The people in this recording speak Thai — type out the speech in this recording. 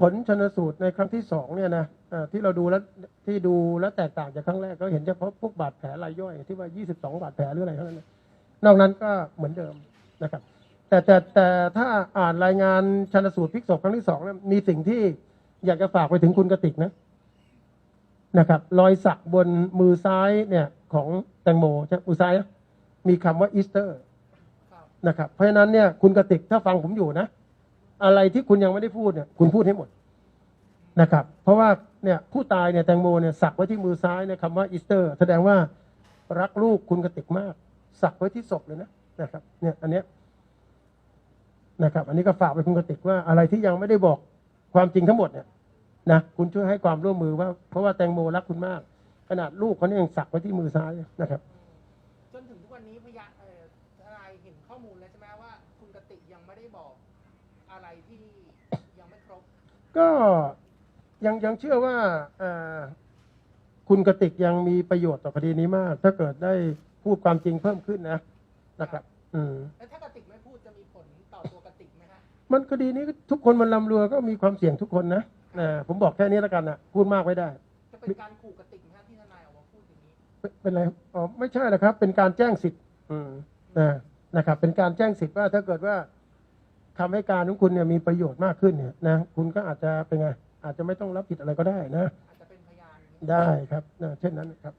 ผลชนสูตรในครั้งที่สองเนี่ยนะที่เราดูแล้วที่ดูแล้วแตกต่างจากครั้งแรกก็เห็นเฉพาะพวกบาดแผลรายย่อยที่ว่า 22 บาดแผลหรืออะไรเท่านั้นนอกนั้นก็เหมือนเดิมนะครับ แต่แต่แต่ถ้าอ่านรายงานชนสูตรพลิกศพครั้งที่สองเนี่ยมีสิ่งที่อยากจะฝากไปถึงคุณกติกนะนะครับ รอยสักบนมือซ้ายเนี่ยของแตงโมใช่มือซ้ายนะมีคำว่าอีสเตอร์นะครับ เพราะฉะนั้นเนี่ยคุณกติกถ้าฟังผมอยู่นะ อะไรที่คุณยังไม่ได้พูดเนี่ยคุณพูดให้หมดนะครับ เพราะว่าเนี่ยผู้ตายเนี่ยแตงโมเนี่ยสักไว้ที่มือซ้ายเนี่ยคำว่าอีสเตอร์ แสดงว่ารักลูกคุณกติกมาก สักไว้ที่ศพเลยนะนะครับเนี่ยอันเนี้ยนะครับ อันนี้ก็ฝากไปคุณกติกว่าอะไรที่ยังไม่ได้บอกความจริงทั้งหมดเนี่ยนะคุณช่วยให้ความร่วมมือว่า เพราะว่าแตงโมรักคุณมาก ขนาดลูกเขาเนี่ยยังสักไว้ที่มือซ้ายนะครับจนถึงทุกวันนี้พยานอ่อทนายเห็นข้อมูลแล้วใช่ไหมว่า คุณกติกยังไม่ได้บอก อะไรที่ยังไม่ครบ ก็ยังยังเชื่อว่าเอ่อคุณกติกยังมีประโยชน์ต่อคดีนี้มาก ถ้าเกิดได้พูดความจริงเพิ่มขึ้นนะนะครับ อืมแล้วถ้ากติกไม่พูดจะมีผลต่อตัวกติกไหมฮะมันคดีนี้ทุกคนมันลำเรือก็มีความเสี่ยงทุกคนนะนะผมบอกแค่นี้แล้วกันนะพูดมากไม่ได้ จะเป็นการขู่กติกไหมฮะที่ทนายออกมาพูดอย่างนี้ เป็นเป็นไรอ๋อไม่ใช่นะครับ เป็นการแจ้งสิทธิ์ อืมนะนะครับ เป็นการแจ้งสิทธิ์ว่าถ้าเกิดว่า คำให้การของคุณเนี่ยมีประโยชน์มากขึ้นเนี่ยนะคุณก็อาจจะเป็นไงอาจจะไม่ต้องรับผิดอะไรก็ได้นะอาจจะเป็นพยานได้ครับนะเช่นนั้นครับ